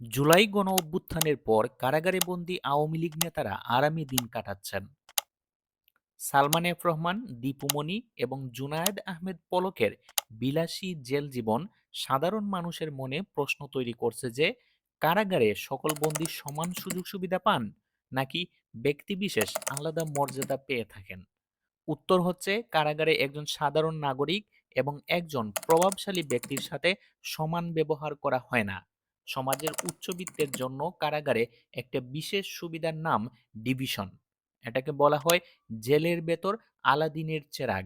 জুলাই গণ অভ্যুত্থানের পর কারাগারে বন্দী আওয়ামী লীগ নেতারা আরামে দিন কাটাচ্ছেন। সালমান এফ রহমান দীপুমণি এবং জুনায়েদ আহমেদ পলকের বিলাসী জেল জীবন সাধারণ মানুষের মনে প্রশ্ন তৈরি করছে যে, কারাগারে সকল বন্দী সমান সুযোগ সুবিধা পান নাকি ব্যক্তিবিশেষ আলাদা মর্যাদা পেয়ে থাকেন? উত্তর হচ্ছে, কারাগারে একজন সাধারণ নাগরিক এবং একজন প্রভাবশালী ব্যক্তির সাথে সমান ব্যবহার করা হয় না। সমাজের উচ্চবিত্তের জন্য কারাগারে একটা বিশেষ সুবিধার নাম ডিভিশন। এটাকে বলা হয় জেলের ভেতর আলাদিনের চেরাগ।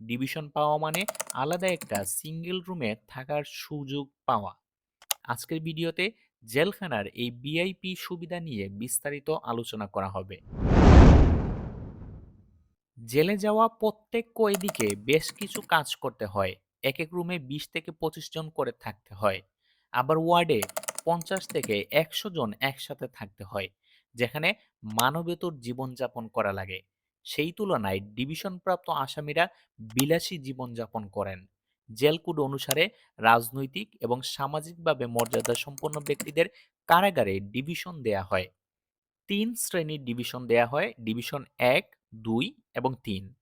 ডিভিশন পাওয়া মানে আলাদা একটা সিঙ্গেল রুমে থাকার সুযোগ পাওয়া। আজকের ভিডিওতে জেলখানার এই বিআইপি সুবিধা নিয়ে বিস্তারিত আলোচনা করা হবে। জেলে যাওয়া প্রত্যেক কয়েদিকে বেশ কিছু কাজ করতে হয়। এক এক রুমে বিশ থেকে পঁচিশ জন করে থাকতে হয়। আবার ওয়ার্ডে পঞ্চাশ থেকে একশো জন একসাথে থাকতে হয়, যেখানে মানবেতর জীবনযাপন করা লাগে। সেই তুলনায় ডিভিশনপ্রাপ্ত আসামিরা বিলাসী জীবনযাপন করেন। জেল কোড অনুসারে রাজনৈতিক এবং সামাজিকভাবে মর্যাদা সম্পন্ন ব্যক্তিদের কারাগারে ডিভিশন দেয়া হয়। তিন শ্রেণির ডিভিশন দেয়া হয়, ডিভিশন এক, দুই এবং তিন।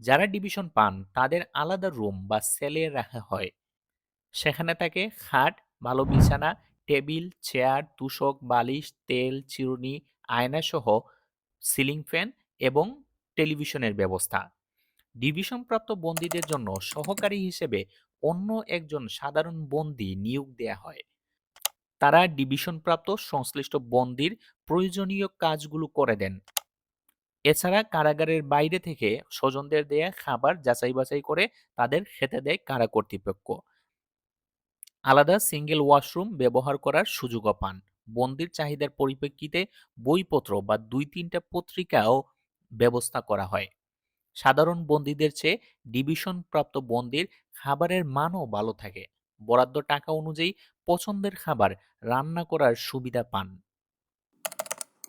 যারা ডিভিশন পান, তাদের আলাদা রুম বা সেলে রাখা হয়। সেখানে থাকে খাট ভালো বিছানা, টেবিল, চেয়ার, তুষক, বালিশ, তেল, চিরুনি, আয়নাসহ সিলিং ফ্যান এবং টেলিভিশনের ব্যবস্থা। ডিভিশনপ্রাপ্ত বন্দীদের জন্য সহকারী হিসেবে অন্য একজন সাধারণ বন্দী নিয়োগ দেয়া হয়। তারা ডিভিশনপ্রাপ্ত সংশ্লিষ্ট বন্দির প্রয়োজনীয় কাজগুলো করে দেন। এছাড়া কারাগারের বাইরে থেকে স্বজনদের দেয়া খাবার যাচাই বাছাই করে তাদের খেতে দেয় কারা কর্তৃপক্ষ। আলাদা সিঙ্গেল ওয়াশরুম ব্যবহার করার সুযোগও পান। বন্দির চাহিদার পরিপ্রেক্ষিতে বইপত্র বা দুই তিনটা পত্রিকাও ব্যবস্থা করা হয়। সাধারণ বন্দীদের চেয়ে ডিভিশন প্রাপ্ত বন্দির খাবারের মানও ভালো থাকে। বরাদ্দ টাকা অনুযায়ী পছন্দের খাবার রান্না করার সুবিধা পান।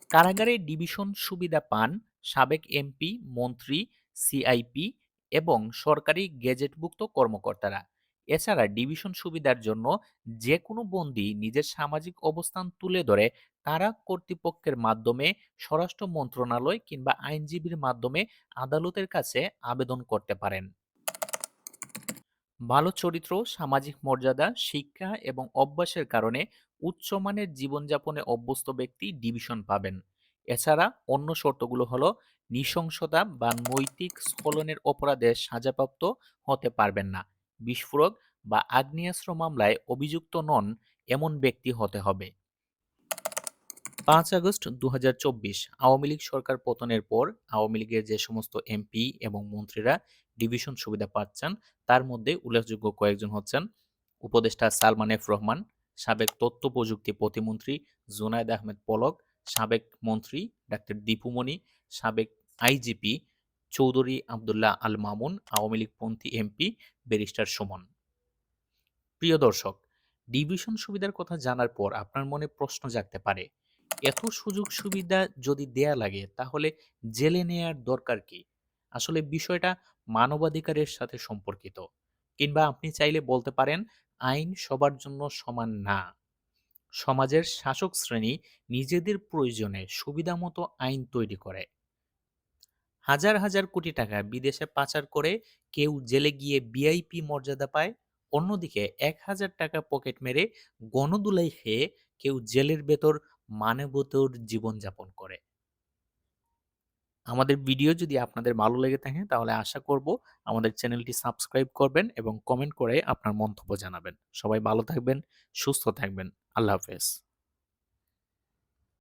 কারাগারে ডিভিশন সুবিধা পান সাবেক এমপি, মন্ত্রী, সিআইপি এবং সরকারি গেজেটভুক্ত কর্মকর্তারা। এছাড়া ডিভিশন সুবিধার জন্য যে কোনো বন্দী নিজের সামাজিক অবস্থান তুলে ধরে কারা কর্তৃপক্ষের মাধ্যমে স্বরাষ্ট্র মন্ত্রণালয় কিংবা আইনজীবীর মাধ্যমে আদালতের কাছে আবেদন করতে পারেন। ভালো চরিত্র, সামাজিক মর্যাদা, শিক্ষা এবং অভ্যাসের কারণে উচ্চমানের জীবনযাপনে অভ্যস্ত ব্যক্তি ডিভিশন পাবেন। এছাড়া অন্য শর্তগুলো হলো নৃশংসতা বা নৈতিক স্খলনের অপরাধে সাজাপ্রাপ্ত হতে পারবেন না। বিস্ফোরক বা আগ্নেয়াস্ত্র মামলায় অভিযুক্ত নন এমন ব্যক্তি হতে হবে। পাঁচ আগস্ট দুহাজার চব্বিশ, আওয়ামী লীগ সরকার পতনের পর আওয়ামী লীগের যে সমস্ত এমপি এবং মন্ত্রীরা ডিভিশন সুবিধা পাচ্ছেন, তার মধ্যে উল্লেখযোগ্য কয়েকজন হচ্ছেন উপদেষ্টা সালমান এফ রহমান, সাবেক তথ্য প্রযুক্তি প্রতিমন্ত্রী জুনায়দ আহমেদ পলক, সাবেক মন্ত্রী ডাক্তার দীপুমণি সাবেক আইজিপি চৌধুরী আবদুল্লাহ আল মামুন, আওয়ামী লীগপন্থী এমপি ব্যারিস্টার সুমন। প্রিয় দর্শক, ডিভিশন সুবিধার কথা জানার পর আপনার মনে প্রশ্ন জাগতে পারে, এত সুযোগ সুবিধা যদি দেয়া লাগে তাহলে জেলে নেয়ার দরকার কি? আসলে বিষয়টা মানবাধিকারের সাথে সম্পর্কিত, কিংবা আপনি চাইলে বলতে পারেন আইন সবার জন্য সমান না। সমাজের শাসক শ্রেণি নিজেদের প্রয়োজনে সুবিধামতো আইন তৈরি করে হাজার হাজার কোটি টাকা বিদেশে পাচার করে কেউ জেলে গিয়ে ভিআইপি মর্যাদা পায়, অন্যদিকে এক হাজার টাকা পকেট মেরে গণদুলাই খেয়ে কেউ জেলের ভেতর মানবতর জীবনযাপন করে। আমাদের ভিডিও যদি আপনাদের ভালো লেগে থাকে তাহলে আশা করব আমাদের চ্যানেলটি সাবস্ক্রাইব করবেন এবং কমেন্ট করে আপনার মন্তব্য জানাবেন। সবাই ভালো থাকবেন, সুস্থ থাকবেন। আল্লাহ হাফেজ।